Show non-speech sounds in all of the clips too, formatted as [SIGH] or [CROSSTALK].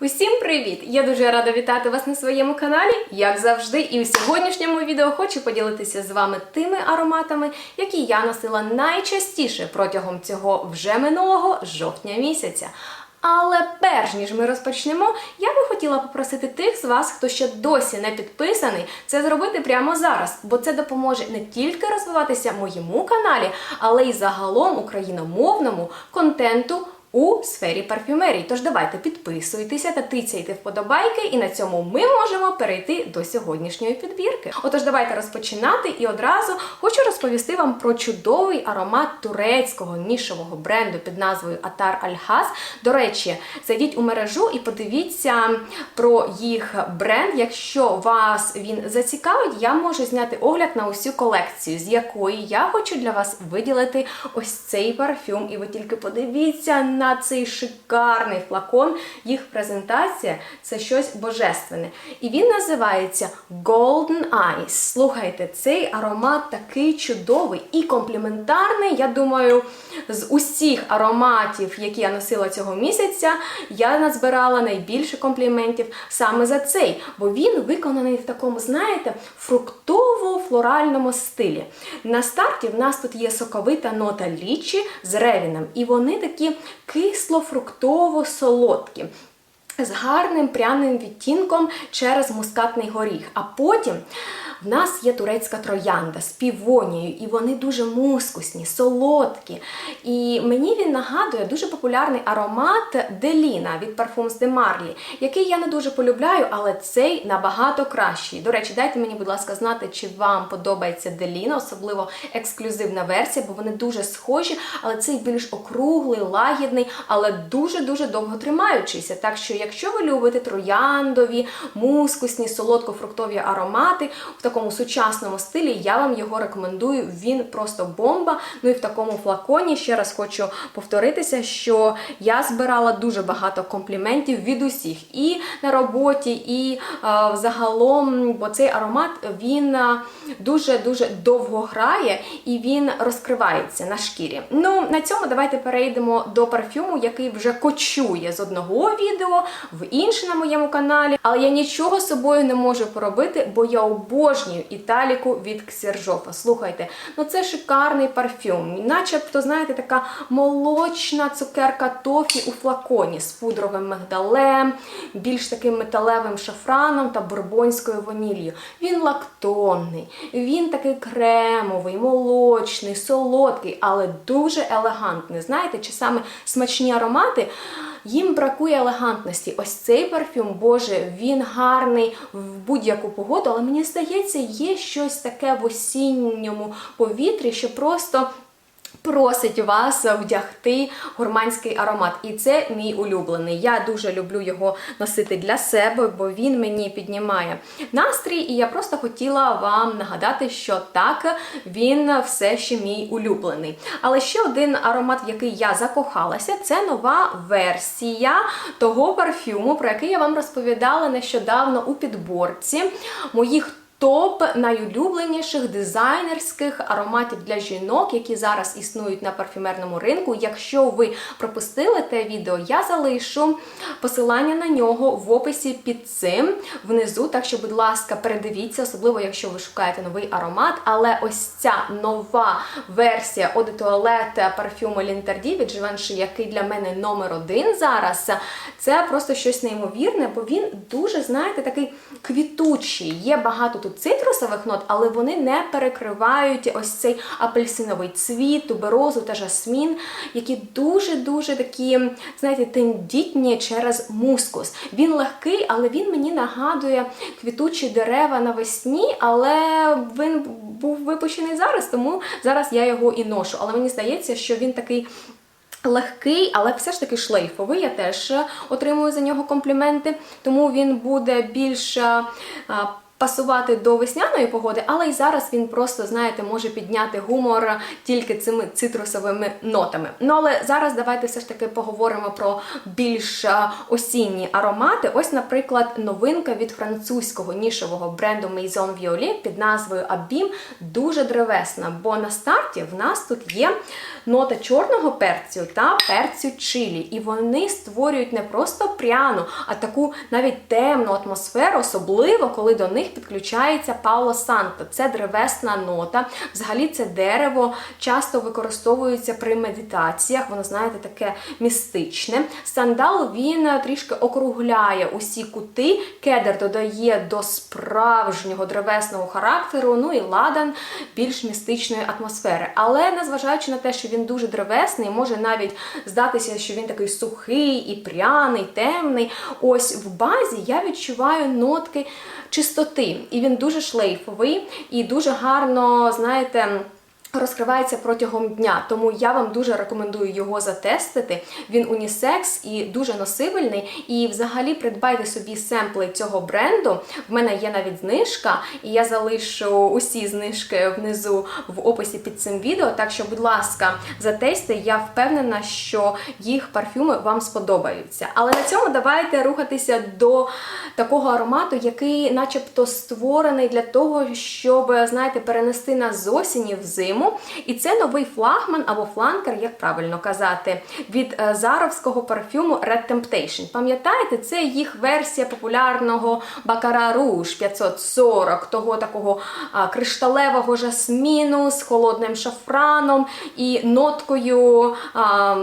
Усім привіт! Я дуже рада вітати вас на своєму каналі, як завжди. І у сьогоднішньому відео хочу поділитися з вами тими ароматами, які я носила найчастіше протягом цього вже минулого жовтня місяця. Але перш ніж ми розпочнемо, я би хотіла попросити тих з вас, хто ще досі не підписаний, це зробити прямо зараз, бо це допоможе не тільки розвиватися моєму каналі, але й загалом україномовному контенту. У сфері парфюмерії. Тож давайте підписуйтеся та тицяйте вподобайки, і на цьому ми можемо перейти до сьогоднішньої підбірки. Отож, давайте розпочинати і одразу хочу розповісти вам про чудовий аромат турецького нішового бренду під назвою Атар Альхаз. До речі, зайдіть у мережу і подивіться про їх бренд. Якщо вас він зацікавить, я можу зняти огляд на усю колекцію, з якої я хочу для вас виділити ось цей парфюм. І ви тільки подивіться на цей шикарний флакон. Їх презентація це щось божественне. І він називається Golden Eyes. Слухайте, цей аромат такий чудовий і компліментарний. Я думаю, з усіх ароматів, які я носила цього місяця, я назбирала найбільше компліментів саме за цей, бо він виконаний в такому, знаєте, фруктово-флоральному стилі. На старті в нас тут є соковита нота лічі з ревіном, і вони такі кисло-фруктово-солодкі. З гарним пряним відтінком через мускатний горіх. А потім в нас є турецька троянда з півонією, і вони дуже мускусні, солодкі. І мені він нагадує дуже популярний аромат Деліна від Parfums de Marly, який я не дуже полюбляю, але цей набагато кращий. До речі, дайте мені, будь ласка, знати, чи вам подобається Деліна, особливо ексклюзивна версія, бо вони дуже схожі, але цей більш округлий, лагідний, але дуже-дуже довго тримаючийся. Так що, якщо ви любите трояндові, мускусні, солодко-фруктові аромати в такому сучасному стилі, я вам його рекомендую. Він просто бомба. Ну і в такому флаконі ще раз хочу повторитися, що я збирала дуже багато компліментів від усіх і на роботі, і е, загалом, бо цей аромат він дуже дуже довго грає і він розкривається на шкірі. Ну на цьому давайте перейдемо до парфюму, який вже кочує з одного відео в інше на моєму каналі. Але я нічого з собою не можу поробити, бо я обожнюю італіку від Ксержофа. Слухайте, ну це шикарний парфюм. Начебто, знаєте, така молочна цукерка тофі у флаконі з пудровим мигдалем, більш таким металевим шафраном та бурбонською ваніллю. Він лактонний, він такий кремовий, молочний, солодкий, але дуже елегантний. Знаєте, чи саме смачні аромати. Їм бракує елегантності. Ось цей парфюм, Боже, він гарний в будь-яку погоду, але мені здається, є щось таке в осінньому повітрі, що просто. Просить вас вдягти гурманський аромат, і це мій улюблений. Я дуже люблю його носити для себе, бо він мені піднімає настрій. І я просто хотіла вам нагадати, що так, він все ще мій улюблений. Але ще один аромат, в який я закохалася, це нова версія того парфюму, про який я вам розповідала нещодавно у підборці моїх. Топ найулюбленіших дизайнерських ароматів для жінок, які зараз існують на парфюмерному ринку. Якщо ви пропустили те відео, я залишу посилання на нього в описі під цим внизу. Так що, будь ласка, передивіться, особливо якщо ви шукаєте новий аромат. Але ось ця нова версія Eau de парфюму Linterdi від Givenchy, який для мене номер один зараз, це просто щось неймовірне, бо він дуже, знаєте, такий квітучий. Є багато тут цитрусових нот, але вони не перекривають ось цей апельсиновий цвіт, туберозу та жасмін, які дуже-дуже такі, знаєте, тендітні через мускус. Він легкий, але він мені нагадує квітучі дерева навесні, але він був випущений зараз, тому зараз я його і ношу. Але мені здається, що він такий. Легкий, але все ж таки шлейфовий. Я теж отримую за нього компліменти, тому він буде більш пасувати до весняної погоди, але й зараз він просто, знаєте, може підняти гумор тільки цими цитрусовими нотами. Ну але зараз давайте все ж таки поговоримо про більш осінні аромати. Ось, наприклад, новинка від французького нішового бренду Maison Violet під назвою Abim дуже древесна, бо на старті в нас тут є нота чорного перцю та перцю чилі. І вони створюють не просто пряну, а таку навіть темну атмосферу, особливо коли до них підключається Пауло Санто. Це древесна нота. Взагалі це дерево часто використовується при медитаціях. Воно, знаєте, таке містичне. Сандал він трішки округляє усі кути. Кедр додає до справжнього древесного характеру. Ну і ладан більш містичної атмосфери. Але незважаючи на те, що він дуже древесний, може навіть здатися, що він такий сухий і пряний, темний. Ось в базі я відчуваю нотки чистоти, і він дуже шлейфовий і дуже гарно, знаєте. Розкривається протягом дня, тому я вам дуже рекомендую його затестити. Він унісекс і дуже носибельний. І взагалі придбайте собі семпли цього бренду. В мене є навіть знижка, і я залишу усі знижки внизу в описі під цим відео. Так що, будь ласка, затестьте. Я впевнена, що їх парфюми вам сподобаються. Але на цьому давайте рухатися до такого аромату, який, начебто, створений для того, щоб, знаєте, перенести нас з осені в зиму. І це новий флагман або фланкер, як правильно казати, від е, заровського парфюму Red Temptation. Пам'ятаєте, це їх версія популярного Бакара Руж 540, того такого кришталевого жасміну з холодним шафраном і ноткою. А,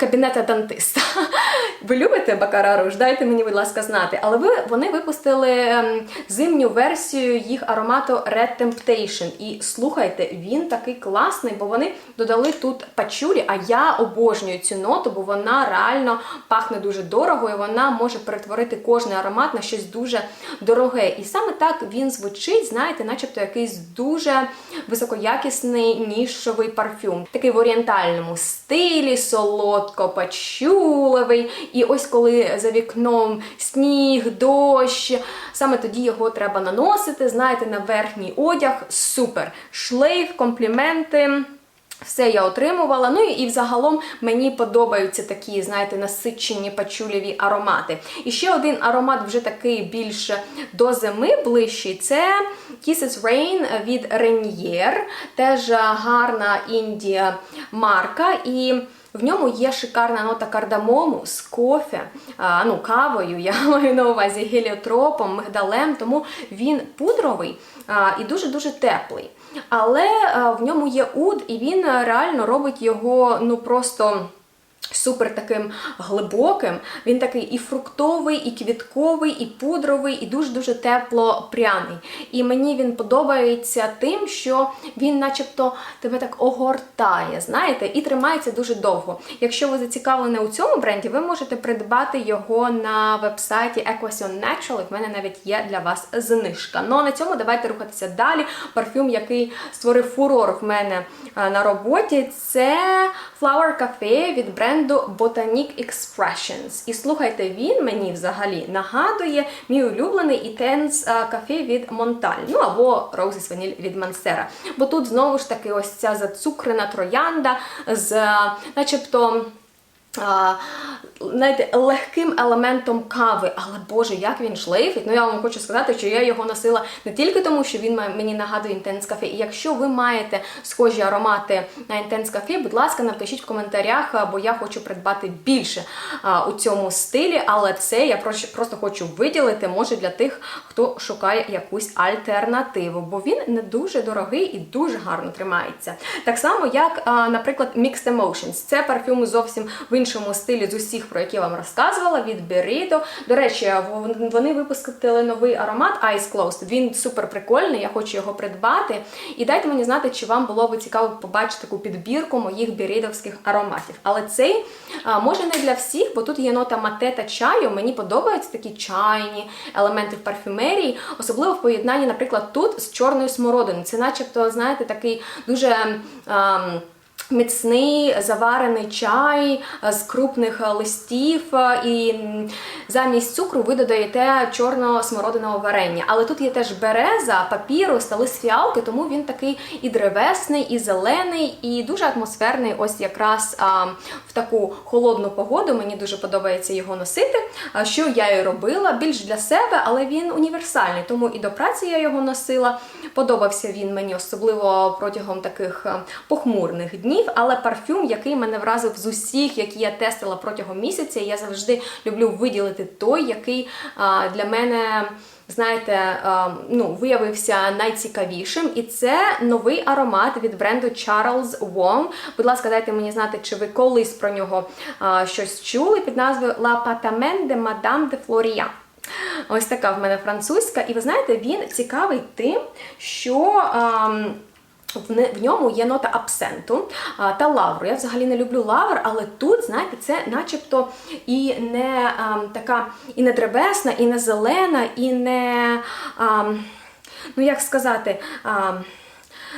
Кабінета дантиста. [LAUGHS] Ви любите Бакара Руж? Дайте мені, будь ласка, знати. Але ви вони випустили ем, зимню версію їх аромату Red Temptation. І слухайте, він такий класний, бо вони додали тут пачулі, а я обожнюю цю ноту, бо вона реально пахне дуже дорого, і вона може перетворити кожний аромат на щось дуже дороге. І саме так він звучить, знаєте, начебто якийсь дуже високоякісний нішовий парфюм. Такий в орієнтальному стилі, солодко пачуливий. І ось коли за вікном сніг, дощ, саме тоді його треба наносити, знаєте, на верхній одяг. Супер! Шлейф, компліменти. Все я отримувала. Ну і взагалом мені подобаються такі, знаєте, насичені пачулєві аромати. І ще один аромат, вже такий більш до зими ближчий, це Kisses Rain від Renier. Теж гарна індія марка. І в ньому є шикарна нота кардамому з кофе, а, ну, кавою, я [LAUGHS] маю на увазі геліотропом, мигдалем, тому він пудровий а, і дуже-дуже теплий. Але а, в ньому є уд, і він реально робить його ну просто. Супер таким глибоким. Він такий і фруктовий, і квітковий, і пудровий, і дуже-дуже тепло пряний. І мені він подобається тим, що він, начебто, тебе так огортає, знаєте, і тримається дуже довго. Якщо ви зацікавлені у цьому бренді, ви можете придбати його на вебсайті Equation Natural. В мене навіть є для вас знижка. Ну а на цьому давайте рухатися далі. Парфюм, який створив фурор в мене на роботі, це Flower Cafe від бренду бренду Botanic Expressions. І слухайте, він мені взагалі нагадує мій улюблений ітенс кафе від Монталь, ну або Roses Vanille від Мансера. Бо тут знову ж таки ось ця зацукрена троянда з начебто. А, знаєте, легким елементом кави, але Боже, як він шлейфить. Ну я вам хочу сказати, що я його носила не тільки тому, що він мені нагадує Intense Cafe. І якщо ви маєте схожі аромати на Intense Cafe, будь ласка, напишіть в коментарях, бо я хочу придбати більше а, у цьому стилі. Але це я просто хочу виділити, може для тих, хто шукає якусь альтернативу, бо він не дуже дорогий і дуже гарно тримається. Так само, як, а, наприклад, Mixed Emotions. Це парфюм зовсім в іншому стилі з усіх, про які я вам розказувала, від Берідо. До речі, вони випустили новий аромат Ice Closed. Він супер прикольний, я хочу його придбати. І дайте мені знати, чи вам було би цікаво побачити таку підбірку моїх бірідовських ароматів. Але цей може не для всіх, бо тут є нота мате та чаю. Мені подобаються такі чайні елементи в парфюмерії, особливо в поєднанні, наприклад, тут з чорною смородиною. Це, начебто, знаєте, такий дуже. Ем, Міцний заварений чай з крупних листів, і замість цукру ви додаєте чорно-смородиного варення. Але тут є теж береза, папірус та лист фіалки, тому він такий і древесний, і зелений, і дуже атмосферний. Ось якраз а, в таку холодну погоду. Мені дуже подобається його носити. Що я і робила більш для себе, але він універсальний, тому і до праці я його носила. Подобався він мені особливо протягом таких похмурних днів. Але парфюм, який мене вразив з усіх, які я тестила протягом місяця, я завжди люблю виділити той, який а, для мене. Знаєте, ну, виявився найцікавішим, і це новий аромат від бренду Charles Wong. Будь ласка, дайте мені знати, чи ви колись про нього щось чули під назвою La Patamen de Madame de Florian. Ось така в мене французька. І ви знаєте, він цікавий тим, що. В ньому є нота абсенту та лавру. Я взагалі не люблю лавр, але тут, знаєте, це начебто і не а, така, і не древесна, і не зелена, і не. А, ну як сказати. А,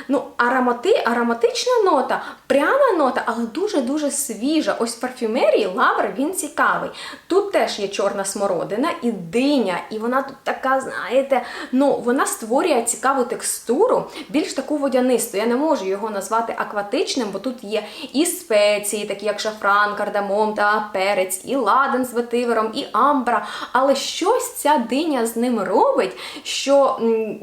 Ну, аромати, ароматична нота, пряна нота, але дуже-дуже свіжа. Ось в парфюмерії лавр він цікавий. Тут теж є чорна смородина і диня, і вона тут така, знаєте, ну вона створює цікаву текстуру, більш таку водянисту. Я не можу його назвати акватичним, бо тут є і спеції, такі як шафран, кардамом та перець, і ладан з ветивером, і амбра. Але щось ця диня з ним робить, що м,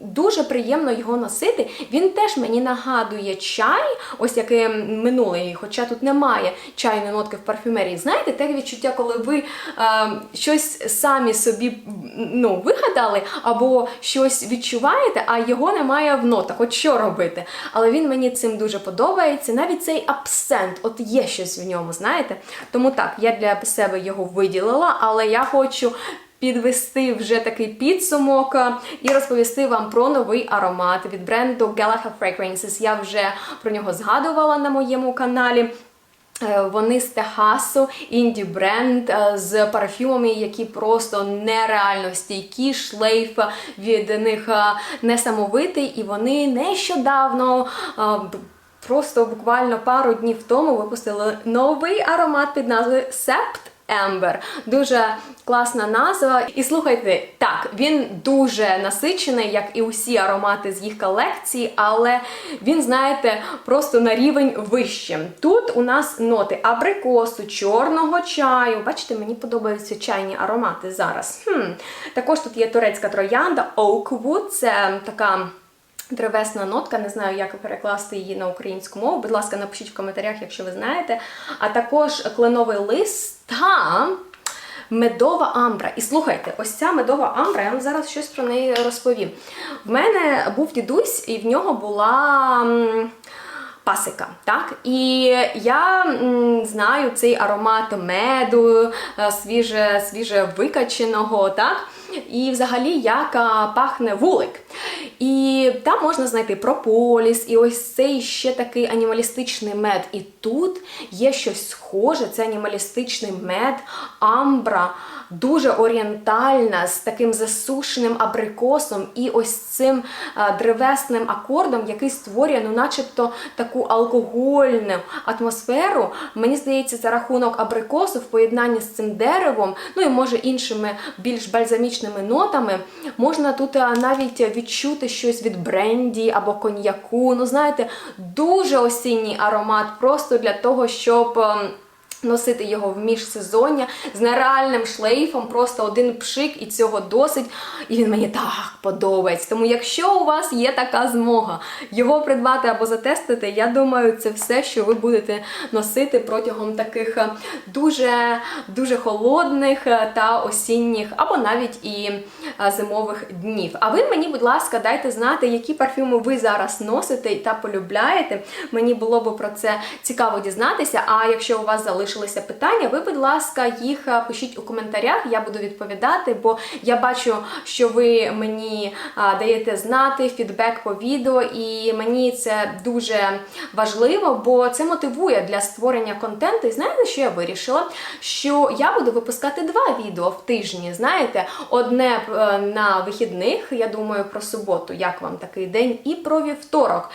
дуже приємно його носити. Теж мені нагадує чай, ось який минулий, хоча тут немає чайної нотки в парфюмерії. Знаєте, те відчуття, коли ви е, щось самі собі ну, вигадали, або щось відчуваєте, а його немає в нотах. От що робити? Але він мені цим дуже подобається. Навіть цей абсент, от є щось в ньому, знаєте? Тому так, я для себе його виділила, але я хочу підвести вже такий підсумок е, і розповісти вам про новий аромат від бренду Gallagher Fragrances. Я вже про нього згадувала на моєму каналі. Е, Вони з Техасу, інді бренд е, з парфюмами, які просто нереально стійкі, шлейф від них несамовитий, і вони нещодавно. Просто буквально пару днів тому випустили новий аромат під назвою Sept Ембер. Дуже класна назва. І слухайте, так, він дуже насичений, як і усі аромати з їх колекції, але він, знаєте, просто на рівень вище. Тут у нас ноти абрикосу, чорного чаю. Бачите, мені подобаються чайні аромати зараз. Хм. Також тут є турецька троянда, Oakwood, це така. Древесна нотка, не знаю, як перекласти її на українську мову. Будь ласка, напишіть в коментарях, якщо ви знаєте. А також кленовий лист та медова амбра. І слухайте, ось ця медова амбра, я вам зараз щось про неї розповім. В мене був дідусь, і в нього була. Пасика, так? І я м, знаю цей аромат меду, е, свіже, свіже викаченого, так? І взагалі як пахне вулик. І там можна знайти прополіс, і ось цей ще такий анімалістичний мед. І тут є щось схоже, це анімалістичний мед, амбра, дуже орієнтальна, з таким засушеним абрикосом і ось цим древесним акордом, який створює, ну, начебто, таку алкогольну атмосферу. Мені здається, за рахунок абрикосу в поєднанні з цим деревом, ну і може іншими більш бальзамічними нотами, можна тут навіть відчути щось від бренді або коньяку. Ну, знаєте, дуже осінній аромат, просто для того, щоб. Носити його в міжсезоння з нереальним шлейфом, просто один пшик, і цього досить. І він мені так подобається. Тому, якщо у вас є така змога його придбати або затестити, я думаю, це все, що ви будете носити протягом таких е, дуже дуже холодних е, та осінніх, або навіть і е, зимових днів. А ви мені, будь ласка, дайте знати, які парфюми ви зараз носите та полюбляєте. Мені було б про це цікаво дізнатися. А якщо у вас залишилися питання, ви, будь ласка, їх е, пишіть у коментарях, я буду відповідати, бо я бачу, що ви мені даєте знати фідбек по відео, і мені це дуже важливо, бо це мотивує для створення контенту. І знаєте, що я вирішила? Що я буду випускати два відео в тижні. Знаєте, одне е, на вихідних, я думаю, про суботу, як вам такий день, і про вівторок.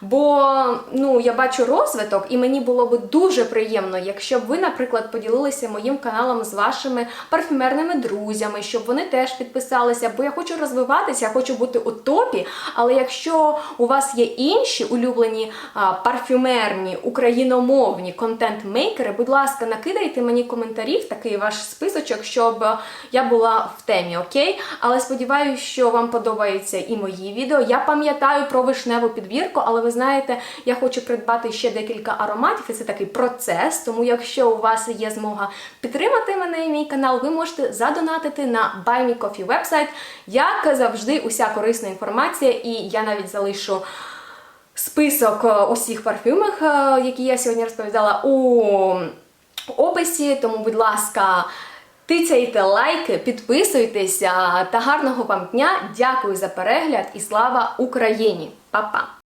Бо ну я бачу розвиток, і мені було би дуже приємно, якщо б ви, наприклад, поділилися моїм каналом з вашими парфюмерними друзями, щоб вони теж підписалися. Бо я хочу розвиватися, я хочу бути у топі. Але якщо у вас є інші улюблені а, парфюмерні україномовні контент-мейкери, будь ласка, накидайте мені коментарів, такий ваш списочок, щоб я була в темі, окей? Але сподіваюся, що вам подобаються і мої відео. Я пам'ятаю про вишневу підбірку, але ви знаєте, я хочу придбати ще декілька ароматів, і це такий процес. Тому, якщо у вас є змога підтримати мене і мій канал, ви можете задонатити на Buy Me Coffee вебсайт. Як завжди, уся корисна інформація, і я навіть залишу. Список е, усіх парфюмів, е, які я сьогодні розповідала у описі. Тому, будь ласка, тицяйте лайки, підписуйтеся та гарного вам дня. Дякую за перегляд і слава Україні! Па-па!